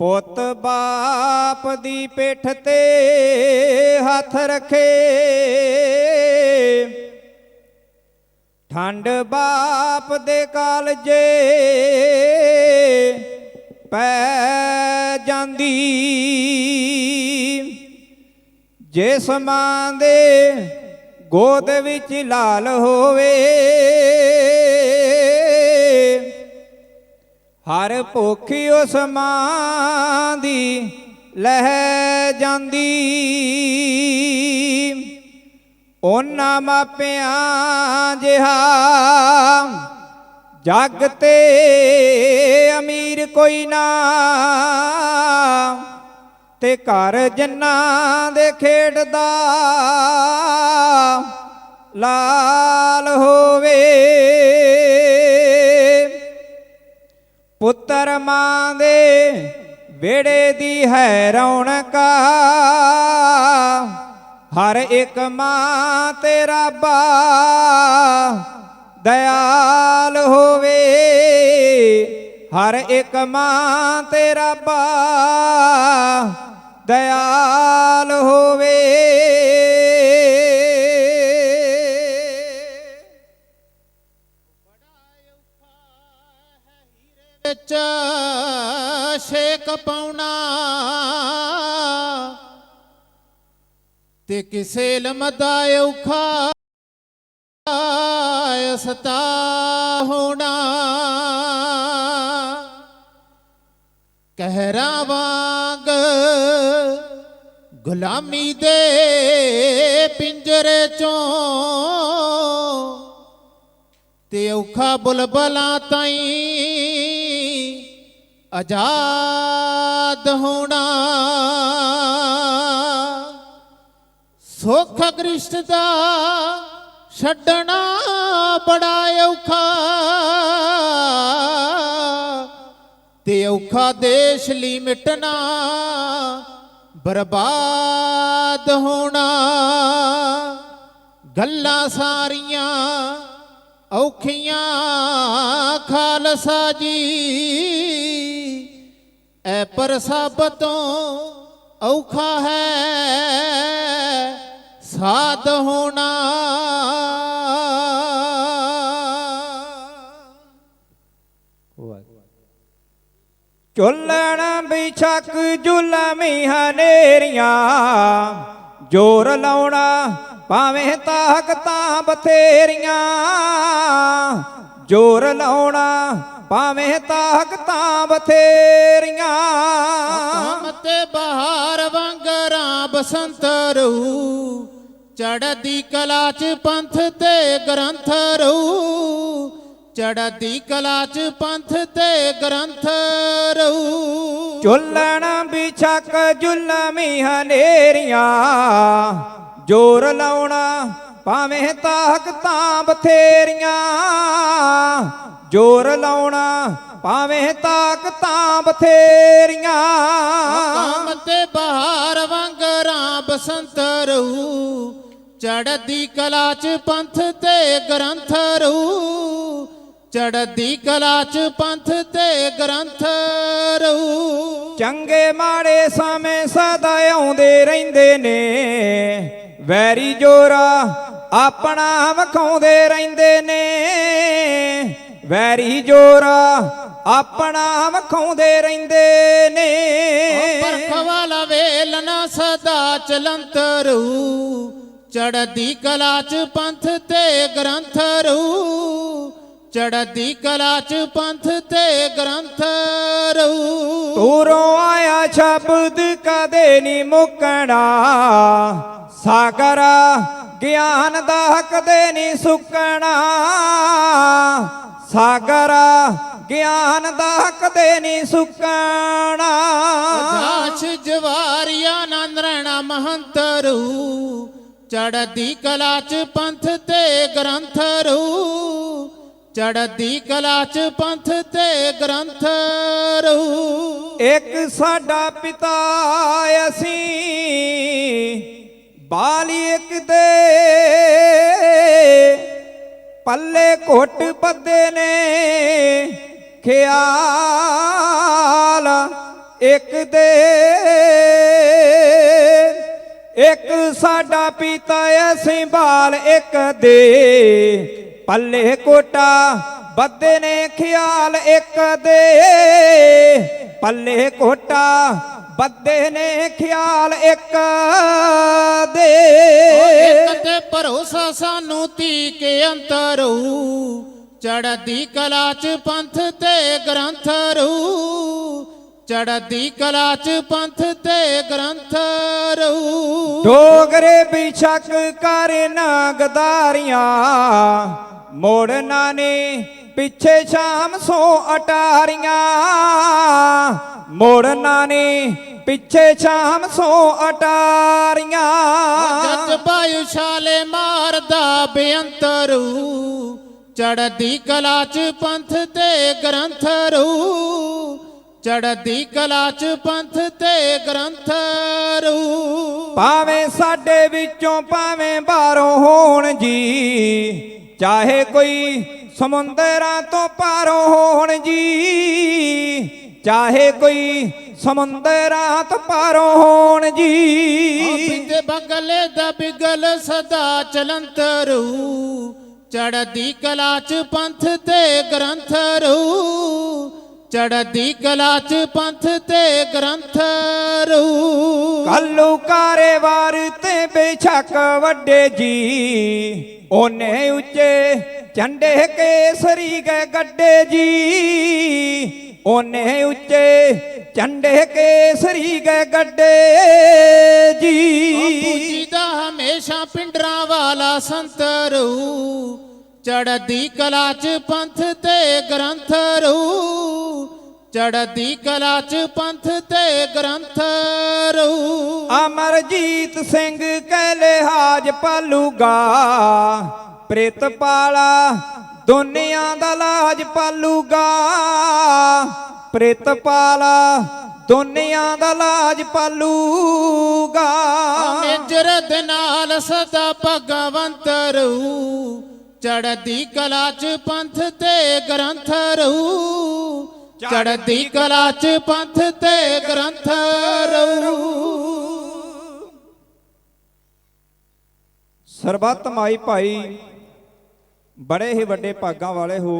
ਪੁੱਤ ਬਾਪ ਦੀ ਪਿੱਠ ਤੇ ਹੱਥ ਰੱਖੇ। ਠੰਡ ਬਾਪ ਦੇ ਕਾਲਜੇ ਪੈ ਜਾਂਦੀ। ਜਿਸ ਮਾਂ ਦੇ ਗੋਦ ਵਿੱਚ ਲਾਲ ਹੋਵੇ ਹਰ ਭੁੱਖ ਉਸ ਮਾਂ ਦੀ ਲਹਿ ਜਾਂਦੀ। ਉਹਨਾਂ ਮਾਪਿਆਂ ਜਿਹਾ ਜੱਗ ਤੇ ਅਮੀਰ ਕੋਈ ਨਾ। ਤੇ ਘਰ ਜੰਨਾ ਦੇ ਖੇਡਦਾ ਲਾਲ ਹੋਵੇ। ਪੁੱਤਰ ਮਾਂ ਦੇ ਵਿੜੇ ਦੀ ਹੈ ਰੌਣਕਾ। ਹਰ ਇੱਕ ਮਾਂ ਤੇਰਾ ਬਾ ਦਇਆਲ ਹੋਵੇ। ਹਰ ਇੱਕ ਮਾਂ ਤੇਰਾ ਬਾ ਦਇਆਲ ਹੋਵੇ। ਵਿੱਚ ਛੇਕ ਪਾਉਣਾ। ਤੇ ਕਿਸੇ ਲਮਦਾ ਔਖਾ ਸਤਾ ਹੋਣਾ। ਕਹਿਰਾ ਵਾਂਗ ਗੁਲਾਮੀ ਦੇ ਪਿੰਜਰੇ ਚੋਂ ਤੇ ਔਖਾ ਬੁਲਬਲਾ ਤਾਈਂ ਆਜ਼ਾਦ ਹੋਣਾ। ਸੁਖ ਗ੍ਰਿਸ਼ਟ ਦਾ ਛੱਡਣਾ ਬੜਾ ਔਖਾ। ਤੇ ਔਖਾ ਦੇਸ਼ ਲਈ ਮਿਟਣਾ ਬਰਬਾਦ ਹੋਣਾ। ਗੱਲਾਂ ਸਾਰੀਆਂ ਔਖੀਆਂ, ਖਾਲਸਾ ਜੀ। ਐ ਪਰ ਸਭ ਤੋਂ ਔਖਾ ਹੈ, ਸਾਧ ਹੋਣਾ। ਚੁੱਲਣ ਬਿਛਕ ਜੁਲਮੀ ਹਨੇਰੀਆਂ, ਜੋਰ ਲਾਉਣਾ ਭਾਵੇਂ ਤਾਕਤਾਂ ਬਥੇਰੀਆਂ। ਜੋਰ ਲਾਉਣਾ ਭਾਵੇਂ ਤਾਕਤਾਂ ਬਥੇਰੀਆਂ। ਕੰਮ ਤੇ ਬਹਾਰ ਵਾਂਗਰਾਂ ਬਸੰਤ ਰੂ ਚੜਦੀ ਕਲਾ ਚ ਪੰਥ ਤੇ ਗ੍ਰੰਥ ਰੂ ਚੜਦੀ ਕਲਾ ਚ ਪੰਥ ਤੇ ਗ੍ਰੰਥ ਰੂ ਚੁੱਲਣ ਬਿਛਕ ਜੁਲਮੀ ਹਨੇਰੀਆਂ ਜੋਰ ਲਾਉਣਾ ਭਾਵੇਂ ਤਾਕਤਾਂ ਬਥੇਰੀਆਂ ਜੋਰ ਲਾਉਣਾ ਭਾਵੇਂ ਤਾਕਤਾਂ ਬਥੇਰੀਆਂ। ਕੰਮ ਤੇ ਬਹਾਰ ਵਾਂਗਰਾਂ ਬਸੰਤ ਰੂ ਚੜਦੀ ਕਲਾ ਚ ਪੰਥ ਤੇ ਗ੍ਰੰਥ ਰੂ ਚੜਦੀ ਕਲਾ ਚ ਪੰਥ ਤੇ ਗ੍ਰੰਥ ਰੂ ਚੰਗੇ ਮਾੜੇ ਸਮੇਂ ਸਦਾ ਆਉਂਦੇ ਰਹਿੰਦੇ ਨੇ। ਵੈਰੀ ਜੋਰਾ ਆਪਣਾ ਵਖਾਉਂਦੇ ਰਹਿੰਦੇ ਨੇ। ਵੈਰੀ ਜੋਰਾ ਆਪਣਾ ਵਖਾਉਂਦੇ ਰਹਿੰਦੇ ਨੇ। ਪਰਖ ਵਾਲਾ ਵੇਲਣਾ ਸਦਾ ਚਲੰਤ ਰੂ ਚੜਦੀ ਕਲਾ ਚ ਪੰਥ ਤੇ ਗ੍ਰੰਥ ਰੂ ਚੜਦੀ ਕਲਾ ਚ ਪੰਥ ਤੇ ਗ੍ਰੰਥ ਰੂ ਤੂਰੋਂ ਆਇਆ ਸ਼ਬਦ ਕਦੇ ਨਹੀਂ ਮੁੱਕਣਾ। ਸਾਗਰ ਗਿਆਨ ਦਾ ਕਦੇ ਨਹੀਂ ਸੁੱਕਣਾ। ਸਾਗਰ ਗਿਆਨ ਦਾ ਕਦੇ ਨਹੀਂ ਸੁੱਕਣਾ। ਦਾਸ ਜਵਾਰੀਆ ਨੰਦ ਰਹਿਣਾ ਮਹੰਤ ਰੂ। ਚੜਦੀ ਕਲਾ ਚ ਪੰਥ ਤੇ ਗ੍ਰੰਥ ਰੂ। ਚੜਦੀ ਕਲਾ ਚ ਪੰਥ ਤੇ ਗ੍ਰੰਥ ਰੂ ਇੱਕ ਸਾਡਾ ਪਿਤਾ ਅਸੀਂ, ਬਾਲੀ ਇੱਕ ਦੇ। ਪੱਲੇ ਘੁੱਟ ਬੱਦੇ ਨੇ, ਖਿਆਲ ਇੱਕ ਦੇ। ਇੱਕ ਸਾਡਾ ਪਿਤਾ ਅਸੀਂ, ਬਾਲ ਇੱਕ ਦੇ। ਪੱਲੇ ਕੋਟਾ ਬੱਦੇ ਨੇ ਖਿਆਲ ਇੱਕ ਦੇ। ਪੱਲੇ ਕੋਟਾ ਬੱਦੇ ਨੇ ਖਿਆਲ ਇੱਕ ਦੇ। ਇੱਕ ਤੇ ਭਰੋਸਾ ਸਾਨੂੰ ਤੀ ਕੇ ਅੰਤਰੂ ਚੜਦੀ ਕਲਾ ਚ ਪੰਥ ਤੇ ਗ੍ਰੰਥ ਰੂ। ਚੜਦੀ ਕਲਾ ਚ ਪੰਥ ਤੇ ਗ੍ਰੰਥ ਰੂ। ਡੋਗਰੇ ਬਿਛਕ ਕਰ ਨਾ ਗਦਾਰੀਆਂ ਮੋੜਨਾ ਨੇ ਪਿੱਛੇ ਸ਼ਾਮ ਸੋ ਅਟਾਰੀਆਂ। ਮੋੜਨਾ ਨੇ ਪਿੱਛੇ ਸ਼ਾਮ ਸੋ ਅਟਾਰੀਆਂ। ਜੱਜ ਬਾਯੂ ਛਾਲੇ ਮਾਰਦਾ ਬੇਅੰਤਰੂ ਚੜਦੀ ਕਲਾ ਚ ਪੰਥ ਤੇ ਗ੍ਰੰਥ ਰੂ। ਚੜਦੀ ਕਲਾ ਚ ਪੰਥ ਤੇ ਗ੍ਰੰਥ ਰੂ। ਭਾਵੇਂ ਸਾਡੇ ਵਿੱਚੋਂ ਭਾਵੇਂ ਬਾਹਰੋਂ ਹੋਣ ਜੀ ਚਾਹੇ ਕੋਈ ਸਮੁੰਦਰਾਂ ਤੋਂ ਪਾਰੋਂ ਹੋਣ ਜੀ ਚਾਹੇ ਕੋਈ ਸਮੁੰਦਰਾਂ ਤੋਂ ਪਾਰੋਂ ਹੋਣ ਜੀ। ਬਿੰਦੇ ਬਗਲੇ ਦਾ ਬਿਗਲ ਸਦਾ ਚਲੰਤਰੂ ਚੜਦੀ ਕਲਾ ਚ ਪੰਥ ਤੇ ਗ੍ਰੰਥ ਰੂ ਚੜਦੀ ਕਲਾ ਚ ਪੰਥ ਤੇ ਗ੍ਰੰਥ ਰੂ ਕੱਲੂ ਕਾਰੇਵਾਰ ਤੇ ਬੇਸ਼ੱਕ ਵੱਡੇ ਜੀ ਉਹਨੇ ਉੱਚੇ ਝੰਡੇ ਕੇਸਰੀ ਗਏ ਗੱਡੇ ਜੀ। ਉਹਨੇ ਉੱਚੇ ਝੰਡੇ ਕੇਸਰੀ ਗਏ ਗੱਡੇ ਜੀ। ਪੂਜੀ ਦਾ ਹਮੇਸ਼ਾ ਪਿੰਡਰਾਂ ਵਾਲਾ ਸੰਤਰੂ ਚੜਦੀ ਕਲਾ ਚ ਪੰਥ ਤੇ ਗ੍ਰੰਥ ਰੂ। ਚੜਦੀ ਕਲਾ ਚ ਪੰਥ ਤੇ ਗ੍ਰੰਥ ਰੂ ਅਮਰਜੀਤ ਸਿੰਘ ਕੈ ਲਿਹਾਜ ਪਾਲੂਗਾ ਪ੍ਰਿਤਪਾਲਾ ਦੁਨੀਆ ਦਾ ਲਾਜ ਪਾਲੂਗਾ। ਪ੍ਰਿਤਪਾਲਾ ਦੁਨੀਆ ਦਾ ਲਾਜ ਪਾਲੂਗਾ। ਮੇਜਰ ਦੇ ਨਾਲ ਸਦਾ ਭਗਵੰਤ ਰੂ ਚੜਦੀ ਕਲਾ ਚ ਪੰਥ ਤੇ ਗ੍ਰੰਥ ਰੂ ਚੜਦੀ ਕਲਾ ਚ ਪੰਥ ਤੇ ਗ੍ਰੰਥ ਰੂ ਸਰਬੱਤ ਮਾਈ ਭਾਈ, ਬੜੇ ਹੀ ਵੱਡੇ ਭਾਗਾਂ ਵਾਲੇ ਹੋ,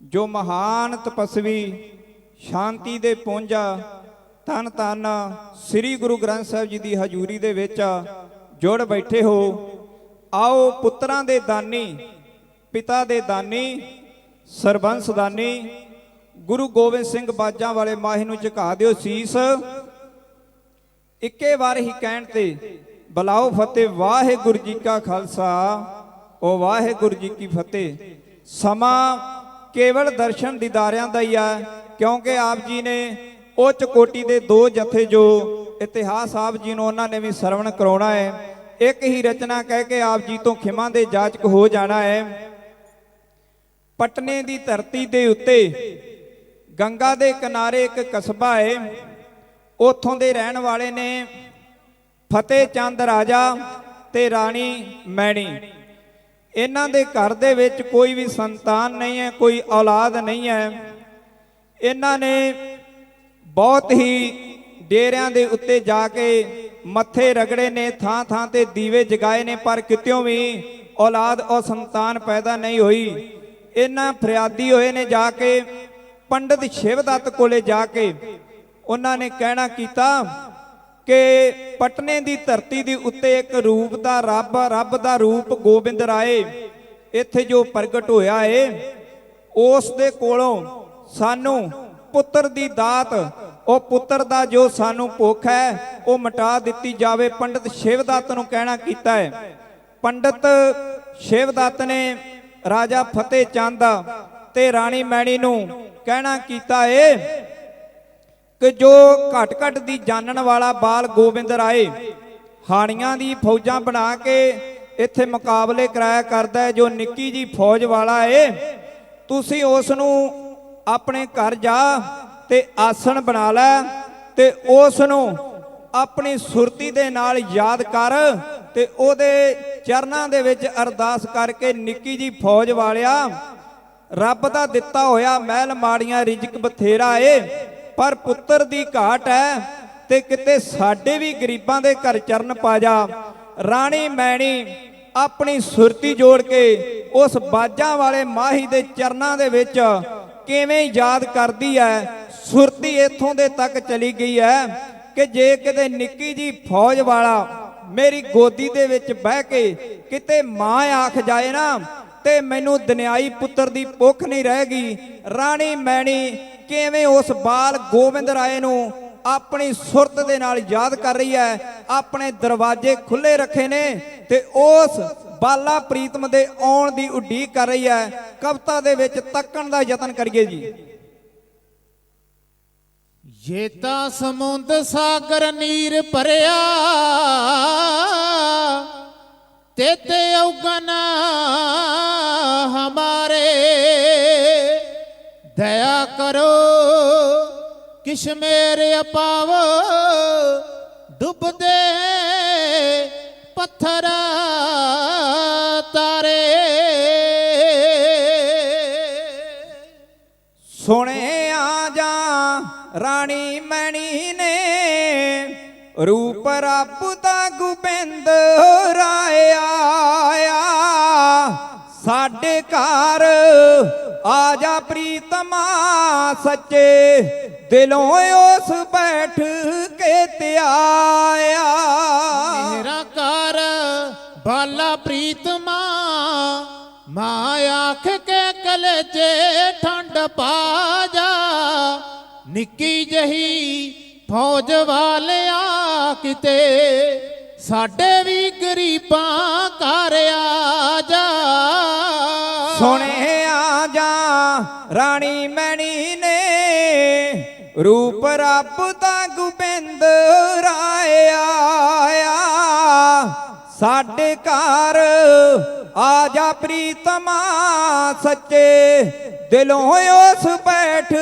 ਜੋ ਮਹਾਨ ਤਪਸਵੀ, ਸ਼ਾਂਤੀ ਦੇ ਪੁੰਜਾ ਤਨ ਤਨ ਸ੍ਰੀ ਗੁਰੂ ਗ੍ਰੰਥ ਸਾਹਿਬ ਜੀ ਦੀ ਹਜ਼ੂਰੀ ਦੇ ਵਿੱਚ ਜੁੜ ਬੈਠੇ ਹੋ। ਆਓ ਪੁੱਤਰਾਂ ਦੇ ਦਾਨੀ, ਪਿਤਾ ਦੇ ਦਾਨੀ, ਸਰਬੰਸ ਦਾਨੀ ਗੁਰੂ ਗੋਬਿੰਦ ਸਿੰਘ ਬਾਜਾਂ ਵਾਲੇ ਮਾਹੀ ਨੂੰ ਝੁਕਾ ਦਿਓ ਸੀਸ। ਇੱਕੇ ਵਾਰ ਹੀ ਕਹਿਣ ਤੇ, ਬਲਾਓ ਫਤਿਹ, ਵਾਹਿਗੁਰੂ ਜੀ ਕਾ ਖਾਲਸਾ। ਉਹ ਵਾਹਿਗੁਰੂ ਜੀ ਕੀ ਫਤਿਹ। ਸਮਾਂ ਕੇਵਲ ਦਰਸ਼ਨ ਦੀਦਾਰਿਆਂ ਦਾ ਹੀ ਆ, ਕਿਉਂਕਿ ਆਪ ਜੀ ਨੇ ਉੱਚ ਕੋਟੀ ਦੇ ਦੋ ਜਥੇ ਜੋ ਇਤਿਹਾਸ ਆਪ ਜੀ ਨੂੰ ਉਹਨਾਂ ਨੇ ਵੀ ਸਰਵਣ ਕਰਾਉਣਾ ਹੈ, ਇੱਕ ਹੀ ਰਚਨਾ ਕਹਿ ਕੇ ਆਪ ਜੀ ਤੋਂ ਖਿਮਾ ਦੇ ਜਾਚਕ ਹੋ ਜਾਣਾ ਹੈ। ਪਟਨੇ ਦੀ ਧਰਤੀ ਦੇ ਉੱਤੇ ਗੰਗਾ ਦੇ ਕਿਨਾਰੇ ਇੱਕ ਕਸਬਾ ਹੈ ਉੱਥੋਂ ਦੇ ਰਹਿਣ ਵਾਲੇ ਨੇ ਫਤਿਹ ਚੰਦ ਰਾਜਾ ਤੇ ਰਾਣੀ ਮੈਣੀ। ਇਹਨਾਂ ਦੇ ਘਰ ਦੇ ਵਿੱਚ ਕੋਈ ਵੀ ਸੰਤਾਨ ਨਹੀਂ ਹੈ, ਕੋਈ ਔਲਾਦ ਨਹੀਂ ਹੈ। ਇਹਨਾਂ ਨੇ ਬਹੁਤ ਹੀ ਡੇਰਿਆਂ ਦੇ ਉੱਤੇ ਜਾ ਕੇ ਮੱਥੇ ਰਗੜੇ ਨੇ ਥਾਂ ਥਾਂ ਤੇ ਦੀਵੇ ਜਗਾਏ ਨੇ, ਪਰ ਕਿਤਿਓਂ ਵੀ ਔਲਾਦ ਔਰ ਸੰਤਾਨ ਪੈਦਾ ਨਹੀਂ ਹੋਈ। ਇਹਨਾਂ ਫਰਿਆਦੀ ਹੋਏ ਨੇ ਜਾ ਕੇ ਪੰਡਤ ਸ਼ਿਵਦੱਤ ਕੋਲੇ ਜਾ ਕੇ ਉਹਨਾਂ ਨੇ ਕਹਿਣਾ ਕੀਤਾ ਕਿ ਪਟਨੇ ਦੀ ਧਰਤੀ ਦੇ ਉੱਤੇ ਇੱਕ ਰੂਪ ਦਾ ਰੱਬ ਰੱਬ ਦਾ ਰੂਪ ਗੋਬਿੰਦ ਰਾਏ ਇੱਥੇ ਜੋ ਪ੍ਰਗਟ ਹੋਇਆ ਏ, ਉਸ ਦੇ ਕੋਲੋਂ ਸਾਨੂੰ ਪੁੱਤਰ ਦੀ ਦਾਤ, ਉਹ ਪੁੱਤਰ ਦਾ ਜੋ ਸਾਨੂੰ ਭੁੱਖ ਹੈ, ਉਹ ਮਿਟਾ ਦਿੱਤੀ ਜਾਵੇ, ਪੰਡਤ ਸ਼ਿਵਦੱਤ ਨੂੰ ਕਹਿਣਾ ਕੀਤਾ ਹੈ ਪੰਡਤ ਸ਼ਿਵਦੱਤ ਨੇ ਰਾਜਾ ਫਤਿਹ ਚੰਦ ਤੇ ਰਾਣੀ ਮੈਣੀ ਨੂੰ ਕਹਿਣਾ ਕੀਤਾ ਏ ਕਿ ਜੋ ਘਟ ਘਟ ਦੀ ਜਾਣਨ ਵਾਲਾ ਬਾਲ ਗੋਬਿੰਦ ਰਾਏ ਹਾਣੀਆਂ ਦੀ ਫੌਜਾਂ ਬਣਾ ਕੇ ਇੱਥੇ ਮੁਕਾਬਲੇ ਕਰਾਇਆ ਕਰਦਾ ਜੋ ਨਿੱਕੀ ਜੀ ਫੌਜ ਵਾਲਾ ਏ, ਤੁਸੀਂ ਉਸ ਨੂੰ ਆਪਣੇ ਘਰ ਜਾ ਤੇ ਆਸਣ ਬਣਾ ਲੈ ਤੇ ਉਸ ਨੂੰ ਆਪਣੀ ਸੁਰਤੀ ਦੇ ਨਾਲ ਯਾਦ ਕਰ ਤੇ ਉਹਦੇ ਚਰਨਾਂ ਦੇ ਵਿੱਚ ਅਰਦਾਸ ਕਰਕੇ ਨਿੱਕੀ ਜੀ ਫੌਜ ਵਾਲਿਆ ਰੱਬ ਦਾ ਦਿੱਤਾ ਹੋਇਆ ਮਹਿਲ ਮਾੜੀਆਂ ਰਿਜਕ ਬਥੇਰਾ ਏ, ਪਰ ਪੁੱਤਰ ਦੀ ਘਾਟ ਹੈ ਤੇ ਕਿਤੇ ਸਾਡੇ ਵੀ ਗਰੀਬਾਂ ਦੇ ਘਰ ਚਰਨ ਪਾ ਜਾ। ਰਾਣੀ ਮੈਣੀ ਆਪਣੀ ਸੁਰਤੀ ਜੋੜ ਕੇ ਉਸ ਬਾਜਾਂ ਵਾਲੇ ਮਾਹੀ ਦੇ ਚਰਨਾਂ ਦੇ ਵਿੱਚ ਕਿਵੇਂ ਯਾਦ ਕਰਦੀ ਹੈ ਸੁਰਤੀ ਇੱਥੋਂ ਦੇ ਤੱਕ ਚਲੀ ਗਈ ਹੈ ਕਿ ਜੇ ਕਿਤੇ ਨਿੱਕੀ ਜੀ ਫੌਜ ਵਾਲਾ ਮੇਰੀ ਗੋਦੀ ਦੇ ਵਿੱਚ ਬਹਿ ਕੇ ਕਿਤੇ ਮਾਂ ਆਖ ਜਾਏ ਨਾ ਤੇ ਮੈਨੂੰ ਦਨਿਆਈ ਪੁੱਤਰ ਦੀ ਭੁੱਖ ਨਹੀਂ ਰਹੇਗੀ ਰਾਣੀ ਮੈਣੀ ਕਿਵੇਂ ਉਸ ਬਾਲ ਗੋਬਿੰਦ ਰਾਏ ਨੂੰ ਆਪਣੀ ਸੁਰਤ ਦੇ ਨਾਲ ਯਾਦ ਕਰ ਰਹੀ ਹੈ? ਆਪਣੇ ਦਰਵਾਜ਼ੇ ਖੁੱਲੇ ਰੱਖੇ ਨੇ ਤੇ ਉਸ ਬਾਲਾ ਪ੍ਰੀਤਮ ਦੇ ਆਉਣ ਦੀ ਉਡੀਕ ਕਰ ਰਹੀ ਹੈ। ਕਵਿਤਾ ਦੇ ਵਿੱਚ ਤੱਕਣ ਦਾ ਯਤਨ ਕਰੀਏ ਜੀ। ਜੇ ਤਾਂ ਸਮੁੰਦ ਸਾਗਰ ਨੀਰ ਭਰਿਆ ਤੇ ਤੇ ਔਗਨ ਹਮਾਰੇ। ਦਇਆ ਕਰੋ, ਕਿਛ ਮੇਰੇ ਅਪਾਵ ਡੁੱਬਦੇ ਪੱਥਰ ਤਾਰੇ। ਸੁਣੇ ਆ ਜਾ ਰਾਣੀ ਮਣੀ ਨੇ ਰੂਪ ਰੱਬ ਦਾ ਗੋਬਿੰਦ ਆਇਆ। ਸਾਡੇ ਘਰ ਆ ਜਾ ਪ੍ਰੀਤਮਾ ਸੱਚੇ। ਦਿਲੋਂ ਉਸ ਬੈਠ ਕੇ ਤੇ ਮੇਰਾ ਘਰ ਬਾਲਾ ਪ੍ਰੀਤਮਾ, ਮਾਂ ਆਖ ਕੇ ਕਲਜੇ ਠੰਡ ਪਾ ਜਾ। ਨਿੱਕੀ ਜਹੀ ਫੌਜ ਵਾਲਿਆ ਕਿਤੇ ਸਾਡੇ ਵੀ ਗਰੀਬਾਂ ਘਰ ਆ ਜਾ। ਸੁਣੇ ਆ ਜਾ ਰਾਣੀ ਮਣੀ ਨੇ ਰੂਪ ਰੱਬ ਦਾ ਗੋਬਿੰਦ ਰਾਏ ਆਇਆ। ਸਾਡੇ ਘਰ ਆ ਜਾ ਪ੍ਰੀਤਮਾ ਸੱਚੇ ਦਿਲੋਂ ਉਸ ਬੈਠ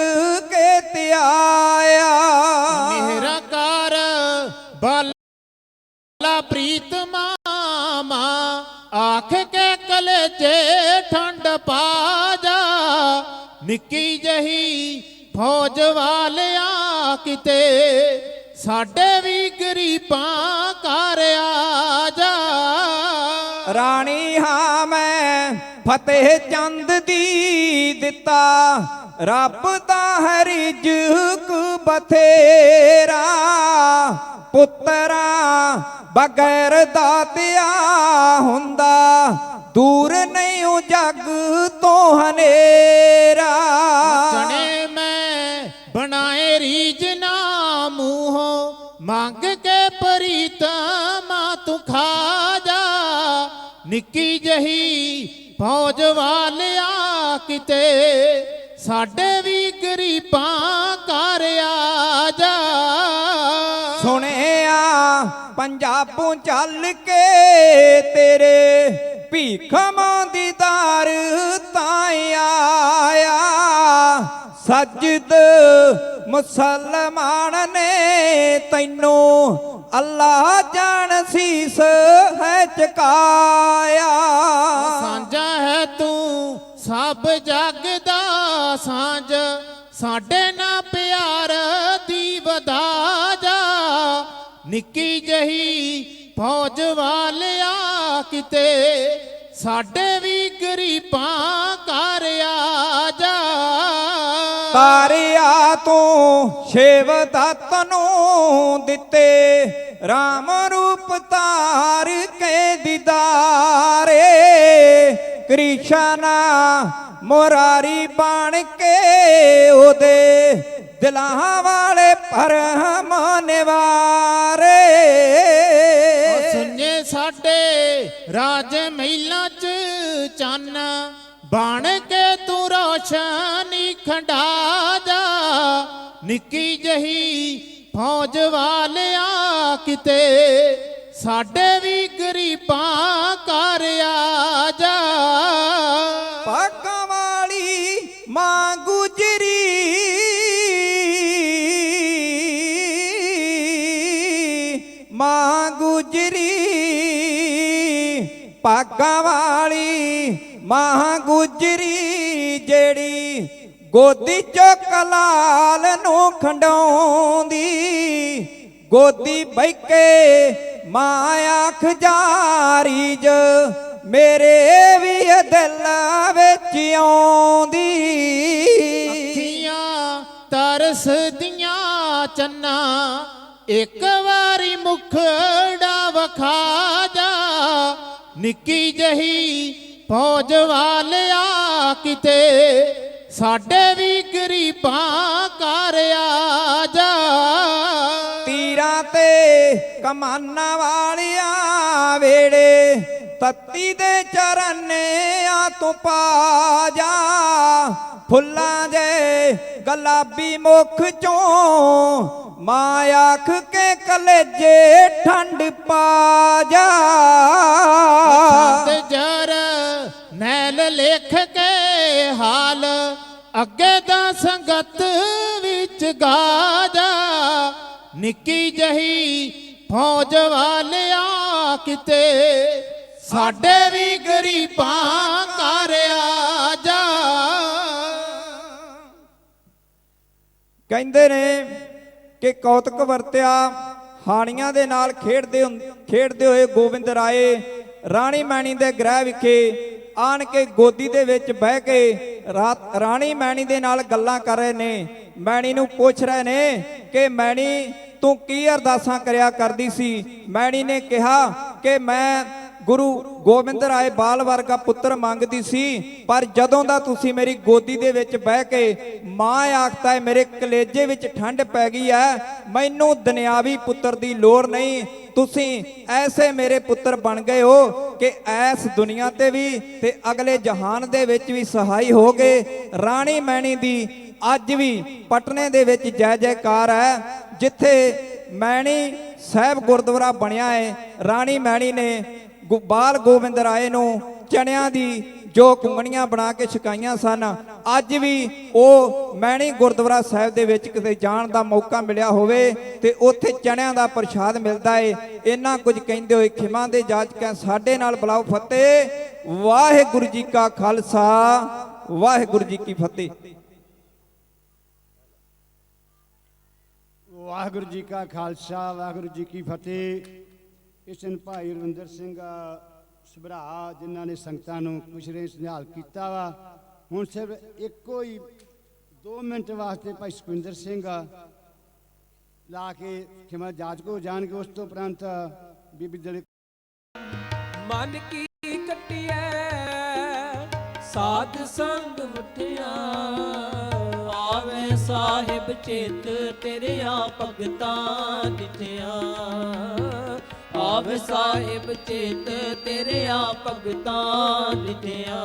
ਕੇ ਤੇ ਆਇਆ ਮੇਰਾ ਆਖ ਕੇ ਕਲਜੇ ਠੰਡ ਪਾ ਜਾ। ਨਿੱਕੀ ਜਹੀ ਫੌਜ ਵਾਲਿਆ ਕਿਤੇ, ਸਾਡੇ ਵੀ ਗਰੀਬਾਂ ਘਰ ਆ ਜਾ। ਰਾਣੀ ਹਾਂ ਮੈਂ ਫਤਿਹ ਚੰਦ ਦੀ ਦਿੱਤਾ, ਰੱਬ ਦਾ ਹੈ ਰਿਜ਼ਕ ਬਥੇਰਾ। ਪੁੱਤਰਾ ਬਗੈਰ ਦਾਤਿਆ ਹੁੰਦਾ, ਦੂਰ ਨਹੀਂ ਉਹ ਜੱਗ ਤੋਂ ਹਨੇਰਾ। ਚਣੇ ਮੈਂ ਬਣਾਏ ਰੀਜ ਨਾ ਮੂੰਹੋਂ, ਮੰਗ ਕੇ ਪ੍ਰੀਤਮਾ ਤੂੰ ਖਾ ਜਾ। ਨਿੱਕੀ ਜਹੀ ਫੌਜ ਵਾਲਿਆ ਕਿਤੇ, ਸਾਡੇ ਵੀ ਗਰੀਬਾਂ ਪੰਜਾਬੋਂ ਚੱਲ ਕੇ ਤੇਰੇ ਭੀਖਾਂ ਦੀ ਦਾਰ ਤਾਂ ਆਇਆ। ਸਜਦ ਮੁਸਲਮਾਨ ਨੇ ਤੈਨੂੰ ਅੱਲਾ ਜਾਣ ਸੀਸ ਹੈ ਚਕਾਇਆ। ਸਾਂਝਾ ਹੈ ਤੂੰ ਸਭ ਜਗ ਦਾ ਸਾਂਝ, ਸਾਡੇ ਨਾਲ ਨਿੱਕੀ ਜਹੀ ਫੌਜ ਵਾਲਿਆ ਕਿਤੇ, ਸਾਡੇ ਵੀ ਗਰੀਬਾਂ ਘਰ ਆ ਜਾ। ਤਾਰਿਆ ਤੂੰ ਸ਼ੇਵ ਦਤ ਨੂੰ ਦਿੱਤੇ RAM ਰੂਪ ਤਾਰ ਕੇ ਦੀਦਾਰੇ। ਕ੍ਰਿਸ਼ਨ ਮੁਰਾਰੀ ਬਣ ਕੇ ਉਹਦੇ ਦਿਲਾਂ ਵਾਲੇ ਪਰਮ ਨਿਵਾਰੇ। ਸੁਣਨੇ ਸਾਡੇ ਰਾਜ ਮਹਿਲਾਂ ਚ ਚੰਨ ਬਣ ਕੇ ਤੂੰ ਰੋਸ਼ਨੀ ਖੰਡਾ ਜਾ ਨਿੱਕੀ ਜਹੀ ਫੌਜ ਵਾਲਿਆ ਕਿਤੇ ਸਾਡੇ ਵੀ ਗਰੀਬਾਂ ਆ ਜਾ। ਪਾਕਾਂ ਵਾਲੀ ਮਾਂ ਪਾਕਾਂ ਵਾਲੀ ਮਾਂ ਗੁਜਰੀ ਜਿਹੜੀ ਗੋਦੀ ਚੋਂ ਕਲਾਲ ਨੂੰ ਖੰਡਾਉਂਦੀ। ਗੋਦੀ ਬਹਿ ਕੇ ਮਾਂ ਆਖ ਜਾਰੀ ਜ ਮੇਰੇ ਵੀ ਦਿਲ ਵਿੱਚ ਆਉਂਦੀ। ਅੱਖੀਆਂ ਤਰਸਦੀਆਂ ਚੰਨਾ, ਇੱਕ ਵਾਰੀ ਮੁਖੜਾ ਵਖਾ ਜਾ। ਨਿੱਕੀ ਜਹੀ ਫੌਜ ਵਾਲਿਆ ਕਿਤੇ, ਸਾਡੇ ਵੀ ਗਰੀਬਾਂ ਕਰਿਆ ਜਾ। ਤੀਰਾਂ ਤੇ ਕਮਾਨਾਂ ਵਾਲਿਆਂ ਵੇੜੇ, ਤੱਤੀ ਦੇ ਚਰਨਿਆਂ ਤੂੰ ਪਾ ਜਾ। ਫੁੱਲਾਂ ਦੇ ਗੁਲਾਬੀ ਮੁਖ ਚੋਂ ਮਾਂ ਆਖ ਕੇ ਕਲੇਜੇ ਠੰਡ ਪਾ ਜਾ। ਤੇ ਜਰ ਨੈਲ ਲਿਖ ਕੇ ਹਾਲ, ਅੱਗੇ ਦਾ ਸੰਗਤ ਵਿੱਚ ਗਾ ਜਾ। ਨਿੱਕੀ ਜਹੀ ਫੌਜ ਵਾਲਿਆ ਕਿਤੇ, ਸਾਡੇ ਵੀ ਗਰੀਬਾਂ ਘਰ ਕਹਿੰਦੇ ਨੇ ਕਿ ਕੌਤਕ ਵਰਤਿਆ, ਹਾਣੀਆਂ ਦੇ ਨਾਲ ਖੇਡਦੇ ਖੇਡਦੇ ਹੋਏ ਗੋਬਿੰਦ ਰਾਏ ਰਾਣੀ ਮੈਣੀ ਦੇ ਗ੍ਰਹਿ ਵਿਖੇ ਆਣ ਕੇ ਗੋਦੀ ਦੇ ਵਿੱਚ ਬਹਿ ਕੇ ਰਾਤ, ਰਾਣੀ ਮੈਣੀ ਦੇ ਨਾਲ ਗੱਲਾਂ ਕਰ ਰਹੇ ਨੇ। ਮੈਣੀ ਨੂੰ ਪੁੱਛ ਰਹੇ ਨੇ ਕਿ ਮੈਣੀ, ਤੂੰ ਕੀ ਅਰਦਾਸਾਂ ਕਰਿਆ ਕਰਦੀ ਸੀ? ਮੈਣੀ ਨੇ ਕਿਹਾ ਕਿ ਮੈਂ ਗੁਰੂ ਗੋਬਿੰਦ ਰਾਏ ਬਾਲ ਵਰਗਾ ਪੁੱਤਰ ਮੰਗਦੀ ਸੀ, ਪਰ ਜਦੋਂ ਦਾ ਤੁਸੀਂ ਮੇਰੀ ਗੋਦੀ ਦੇ ਵਿੱਚ ਬਹਿ ਕੇ ਮਾਂ ਆਖਤਾ ਹੈ, ਮੇਰੇ ਕਲੇਜੇ ਵਿੱਚ ਠੰਡ ਪੈ ਗਈ ਹੈ, ਮੈਨੂੰ ਦੁਨਿਆਵੀ ਪੁੱਤਰ ਦੀ ਲੋੜ ਨਹੀਂ। ਤੁਸੀਂ ਐਸੇ ਮੇਰੇ ਪੁੱਤਰ ਬਣ ਗਏ ਹੋ ਕਿ ਐਸ ਦੁਨੀਆ ਤੇ ਵੀ ਤੇ ਅਗਲੇ ਜਹਾਨ ਦੇ ਵਿੱਚ ਵੀ ਸਹਾਈ ਹੋਗੇ। ਰਾਣੀ ਮੈਣੀ ਦੀ ਅੱਜ ਵੀ ਪਟਨੇ ਦੇ ਵਿੱਚ ਜੈ ਜੈਕਾਰ ਹੈ, ਜਿੱਥੇ ਮੈਣੀ ਸਾਹਿਬ ਗੁਰਦੁਆਰਾ ਬਣਿਆ ਹੈ। ਰਾਣੀ ਮੈਣੀ ਨੇ ਬਾਲ ਗੋਬਿੰਦ ਰਾਏ ਨੂੰ ਚਣਿਆਂ ਦੀ ਜੋ ਕੁੰਗਣੀਆਂ ਬਣਾ ਕੇ ਛਕਾਈਆਂ ਸਨ, ਅੱਜ ਵੀ ਉਹ ਮੈਣੀ ਗੁਰਦੁਆਰਾ ਸਾਹਿਬ ਦੇ ਵਿੱਚ ਕਿਤੇ ਜਾਣ ਦਾ ਮੌਕਾ ਮਿਲਿਆ ਹੋਵੇ ਤੇ ਉੱਥੇ ਚਣਿਆਂ ਦਾ ਪ੍ਰਸ਼ਾਦ ਮਿਲਦਾ ਏ। ਇੰਨਾ ਕੁਝ ਕਹਿੰਦੇ ਹੋਏ ਖਿਮਾ ਦੇ ਜਾਜਕਾਂ ਸਾਡੇ ਨਾਲ ਬੁਲਾਓ ਫਤਿਹ। ਵਾਹਿਗੁਰੂ ਜੀ ਕਾ ਖਾਲਸਾ, ਵਾਹਿਗੁਰੂ ਜੀ ਕੀ ਫਤਿਹ। ਵਾਹਿਗੁਰੂ ਜੀ ਕਾ ਖਾਲਸਾ, ਵਾਹਿਗੁਰੂ ਜੀ ਕੀ ਫਤਿਹ। ਇਸ ਦਿਨ ਭਾਈ ਰਵਿੰਦਰ ਸਿੰਘ ਸਭਰਾ ਜਿਨ੍ਹਾਂ ਨੇ ਸੰਗਤਾਂ ਨੂੰ ਪੁੱਛਰੇ ਸੰਝਾਲ ਕੀਤਾ ਵਾ, ਹੁਣ ਸਿਰਫ ਇੱਕੋ ਹੀ 2 ਮਿੰਟ ਵਾਸਤੇ ਭਾਈ ਸੁਖਵਿੰਦਰ ਸਿੰਘ ਲਾ ਕੇ ਖਿਮਾ ਜਾਜ ਕੋ ਜਾਣਗੇ, ਉਸ ਤੋਂ ਉਪਰੰਤ ਬੀਬੀ ਦਲੇ ਮਨ ਕੀ ਕੱਟਿਐ, ਸਾਧ ਸੰਗ ਮਠਿਆ ਆਵੇ ਸਾਹਿਬ ਚਿਤ ਤੇਰਿਆ ਭਗਤਾਂ ਦਿਠਿਆ ਆਵੇ ਸਾਹਿਬ ਚਿਤ ਤੇਰਿਆ ਭਗਤਾਂ ਦਿਠਿਆ